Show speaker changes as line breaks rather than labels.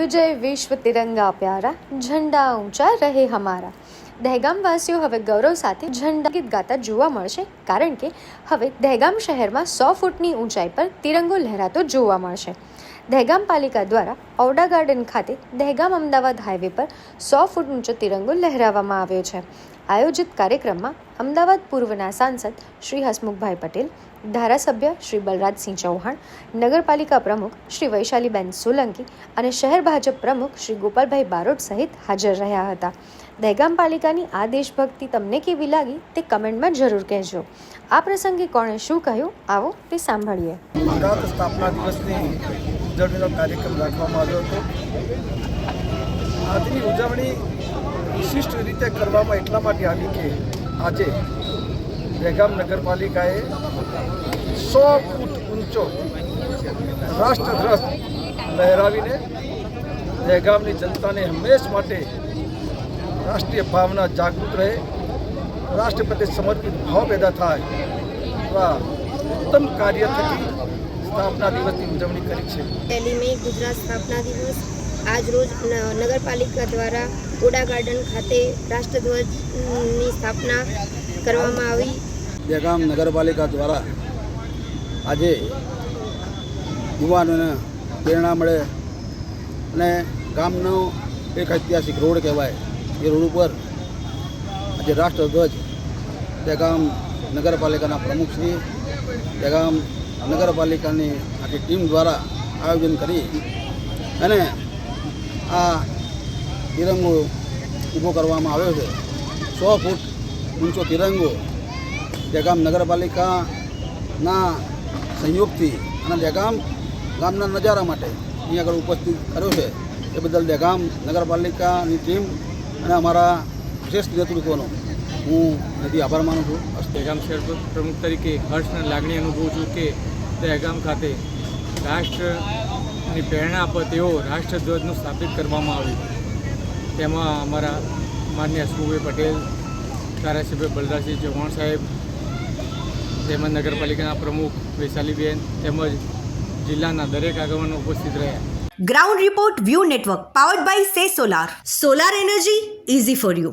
વિજય વિશ્વ તિરંગા પ્યારા, ઝંડા ઊંચા રહે હમારા. દહેગામવાસીઓ હવે ગૌરવ સાથે ઝંડા ગીત ગાતા જોવા મળશે, કારણ કે હવે દહેગામ શહેરમાં સો ફૂટની ઊંચાઈ પર તિરંગો લહેરાતો જોવા મળશે. દહેગામ પાલિકા દ્વારા ઔડા ગાર્ડન ખાતે દહેગામ અમદાવાદ હાઈવે પર સો ફૂટ ઊંચો તિરંગો લહેરાવવામાં આવ્યો છે. આયોજિત કાર્યક્રમમાં અમદાવાદ પૂર્વના સાંસદ શ્રી હસમુખભાઈ પટેલ, ધારાસભ્ય શ્રી બલરાજસિંહ ચૌહાણ, નગરપાલિકા પ્રમુખ શ્રી વૈશાલીબેન સોલંકી અને શહેર ભાજપ પ્રમુખ શ્રી ગોપાલભાઈ બારોટ સહિત હાજર રહ્યા હતા. દહેગામ પાલિકાની આ દેશભક્તિ તમને કેવી લાગી તે કમેન્ટમાં જરૂર કહેજો. આ પ્રસંગે કોણે શું કહ્યું આવો તે સાંભળીએ.
સ્થાપના દિવસની ઉજવણીનો કાર્યક્રમ રાખવામાં આવ્યો હતો. આજની ઉજવણી વિશિષ્ટ રીતે કરવામાં એટલા માટે આવી કે આજે દહેગામ નગરપાલિકાએ સો ફૂટ ઊંચો રાષ્ટ્રધ્વજ લહેરાવીને દહેગામની જનતાને હંમેશ માટે રાષ્ટ્રીય ભાવના જાગૃત રહે રાષ્ટ્ર પ્રત્યે સમર્પિત ભાવ પેદા થાય, એવા ઉત્તમ કાર્ય થકી સ્થાપના દિવસની ઉજવણી કરી છે.
પહેલી મે ગુજરાત સ્થાપના દિવસ આજ રોજ નગરપાલિકા દ્વારા ઓડા ગાર્ડન ખાતે રાષ્ટ્રધ્વજની સ્થાપના કરવામાં આવી.
દહેગામ નગરપાલિકા દ્વારા આજે યુવાનોને પ્રેરણા મળે અને ગામનો એક ઐતિહાસિક રોડ કહેવાય. એ રોડ ઉપર આજે રાષ્ટ્રધ્વજ દહેગામ નગરપાલિકાના પ્રમુખશ્રી દહેગામ નગરપાલિકાની આખી ટીમ દ્વારા આયોજન કરી અને આ તિરંગો ઊભો કરવામાં આવ્યો છે. સો ફૂટ ઊંચો તિરંગો દહેગામ નગરપાલિકાના સંયોગથી અને દહેગામ ગામના નજારા માટે અહીં આગળ ઉપસ્થિત કર્યો છે. એ બદલ દહેગામ નગરપાલિકાની ટીમ અને અમારા વિશેષ નેતૃત્વનો હું નથી આભાર માનું છું.
દહેગામ શહેર પ્રમુખ તરીકે હર્ષ અને લાગણી અનુભવું છું કે દહેગામ ખાતે રાષ્ટ્રની પ્રેરણા આપે તેવો રાષ્ટ્રધ્વજનું સ્થાપિત કરવામાં આવ્યું. તેમાં અમારા માન્ય હસમુભાઈ પટેલ, ધારાસભ્ય બલરાજસિંહ ચૌહાણ સાહેબ, તેમજ નગરપાલિકાના પ્રમુખ વૈશાલીબેન તેમજ જિલ્લાના દરેક આગેવાનો ઉપસ્થિત રહ્યા.
Ground report view network powered by સે solar solar energy easy for you